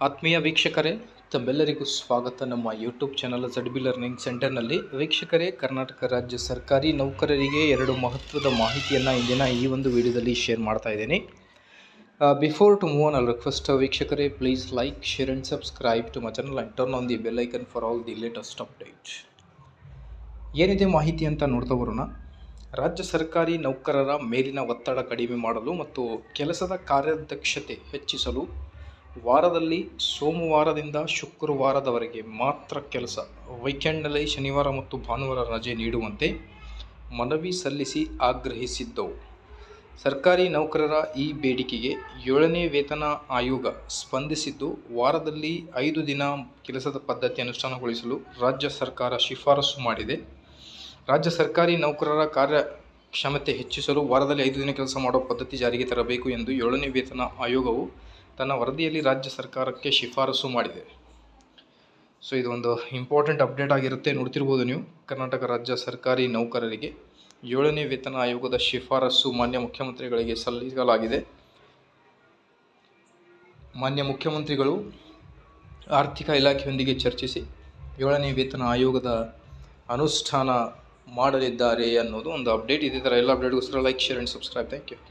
ಆತ್ಮೀಯ ವೀಕ್ಷಕರೇ, ತಮ್ಮೆಲ್ಲರಿಗೂ ಸ್ವಾಗತ. ನಮ್ಮ YouTube channel Z B learning ಸೆಂಟರ್ನಲ್ಲಿ ವೀಕ್ಷಕರೇ, ಕರ್ನಾಟಕ ರಾಜ್ಯ ಸರ್ಕಾರಿ ನೌಕರರಿಗೆ ಎರಡು ಮಹತ್ವದ ಮಾಹಿತಿಯನ್ನು ಇಂದಿನ ಈ ಒಂದು ವಿಡಿಯೋದಲ್ಲಿ ಶೇರ್ ಮಾಡ್ತಾ ಇದ್ದೀನಿ. Before to move on all request ವೀಕ್ಷಕರೇ please like share and subscribe to my channel and turn on the bell icon for all the latest update ಏನಿದೆ ಮಾಹಿತಿ ಅಂತ ನೋಡ್ತಾ ಬರೋಣ. ರಾಜ್ಯ ಸರ್ಕಾರಿ ನೌಕರರ ಮೇಲಿನ ಒತ್ತಡ ಕಡಿಮೆ ಮಾಡಲು ಮತ್ತು ಕೆಲಸದ ಕಾರ್ಯದಕ್ಷತೆ ಹೆಚ್ಚಿಸಲು ವಾರದಲ್ಲಿ ಸೋಮವಾರದಿಂದ ಶುಕ್ರವಾರದವರೆಗೆ ಮಾತ್ರ ಕೆಲಸ. ವೀಕೆಂಡ್ನಲ್ಲಿ ಶನಿವಾರ ಮತ್ತು ಭಾನುವಾರ ರಜೆ ನೀಡುವಂತೆ ಮನವಿ ಸಲ್ಲಿಸಿ ಆಗ್ರಹಿಸಿದ್ದವು. ಸರ್ಕಾರಿ ನೌಕರರ ಈ ಬೇಡಿಕೆಗೆ ಏಳನೇ ವೇತನ ಆಯೋಗ ಸ್ಪಂದಿಸಿದ್ದು, ವಾರದಲ್ಲಿ ಐದು ದಿನ ಕೆಲಸದ ಪದ್ಧತಿ ಅನುಷ್ಠಾನಗೊಳಿಸಲು ರಾಜ್ಯ ಸರ್ಕಾರ ಶಿಫಾರಸು ಮಾಡಿದೆ. ರಾಜ್ಯ ಸರ್ಕಾರಿ ನೌಕರರ ಕಾರ್ಯಕ್ಷಮತೆ ಹೆಚ್ಚಿಸಲು ವಾರದಲ್ಲಿ ಐದು ದಿನ ಕೆಲಸ ಮಾಡುವ ಪದ್ಧತಿ ಜಾರಿಗೆ ತರಬೇಕು ಎಂದು ಏಳನೇ ವೇತನ ಆಯೋಗವು ತನ್ನ ವರದಿಯಲ್ಲಿ ರಾಜ್ಯ ಸರ್ಕಾರಕ್ಕೆ ಶಿಫಾರಸು ಮಾಡಿದೆ. ಸೊ, ಇದೊಂದು ಇಂಪಾರ್ಟೆಂಟ್ ಅಪ್ಡೇಟ್ ಆಗಿರುತ್ತೆ. ನೋಡ್ತಿರ್ಬೋದು ನೀವು. ಕರ್ನಾಟಕ ರಾಜ್ಯ ಸರ್ಕಾರಿ ನೌಕರರಿಗೆ ಏಳನೇ ವೇತನ ಆಯೋಗದ ಶಿಫಾರಸು ಮಾನ್ಯ ಮುಖ್ಯಮಂತ್ರಿಗಳಿಗೆ ಸಲ್ಲಿಸಲಾಗಿದೆ. ಮಾನ್ಯ ಮುಖ್ಯಮಂತ್ರಿಗಳು ಆರ್ಥಿಕ ಇಲಾಖೆಯೊಂದಿಗೆ ಚರ್ಚಿಸಿ ಏಳನೇ ವೇತನ ಆಯೋಗದ ಅನುಷ್ಠಾನ ಮಾಡಲಿದ್ದಾರೆ ಅನ್ನೋದು ಒಂದು ಅಪ್ಡೇಟ್ ಇದೇ. ಥರ ಎಲ್ಲ ಅಪ್ಡೇಟ್ಗೋಸ್ಕರ like, share, and subscribe. Thank you.